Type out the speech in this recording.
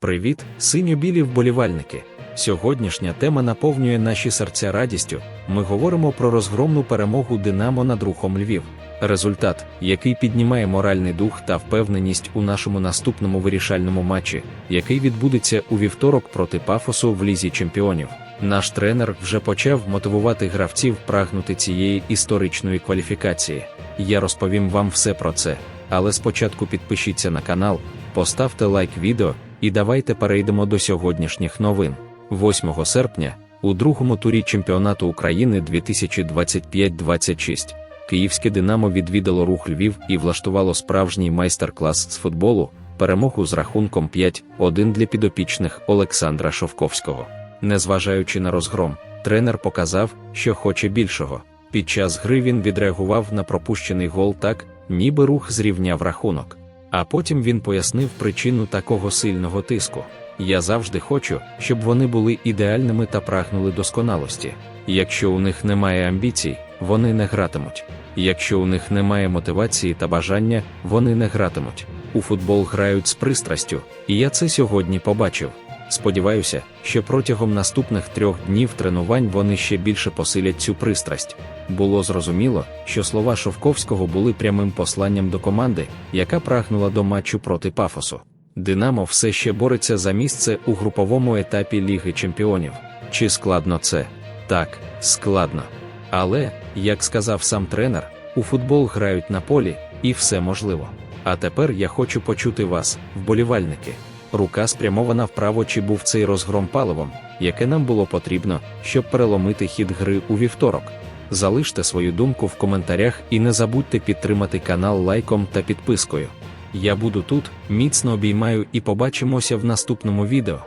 Привіт, синьо-білі вболівальники! Сьогоднішня тема наповнює наші серця радістю. Ми говоримо про розгромну перемогу Динамо над рухом Львів. Результат, який піднімає моральний дух та впевненість у нашому наступному вирішальному матчі, який відбудеться у вівторок проти Пафосу в лізі чемпіонів. Наш тренер вже почав мотивувати гравців прагнути цієї історичної кваліфікації. Я розповім вам все про це. Але спочатку підпишіться на канал, поставте лайк відео і давайте перейдемо до сьогоднішніх новин. 8 серпня, у другому турі чемпіонату України 2025-26, Київське Динамо відвідало рух Львів і влаштувало справжній майстер-клас з футболу, перемогу з рахунком 5-1 для підопічних Олександра Шовковського. Незважаючи на розгром, тренер показав, що хоче більшого. Під час гри він відреагував на пропущений гол так, ніби рух зрівняв рахунок. А потім він пояснив причину такого сильного тиску. Я завжди хочу, щоб вони були ідеальними та прагнули досконалості. Якщо у них немає амбіцій, вони не гратимуть. Якщо у них немає мотивації та бажання, вони не гратимуть. У футбол грають з пристрастю, і я це сьогодні побачив. Сподіваюся, що протягом наступних трьох днів тренувань вони ще більше посилять цю пристрасть. Було зрозуміло, що слова Шовковського були прямим посланням до команди, яка прагнула до матчу проти Пафосу. Динамо все ще бореться за місце у груповому етапі Ліги Чемпіонів. Чи складно це? Так, складно. Але, як сказав сам тренер, у футбол грають на полі, і все можливо. А тепер я хочу почути вас, вболівальники. Рука спрямована вправо, чи був цей розгром паливом, яке нам було потрібно, щоб переломити хід гри у вівторок. Залиште свою думку в коментарях і не забудьте підтримати канал лайком та підпискою. Я буду тут, міцно обіймаю і побачимося в наступному відео.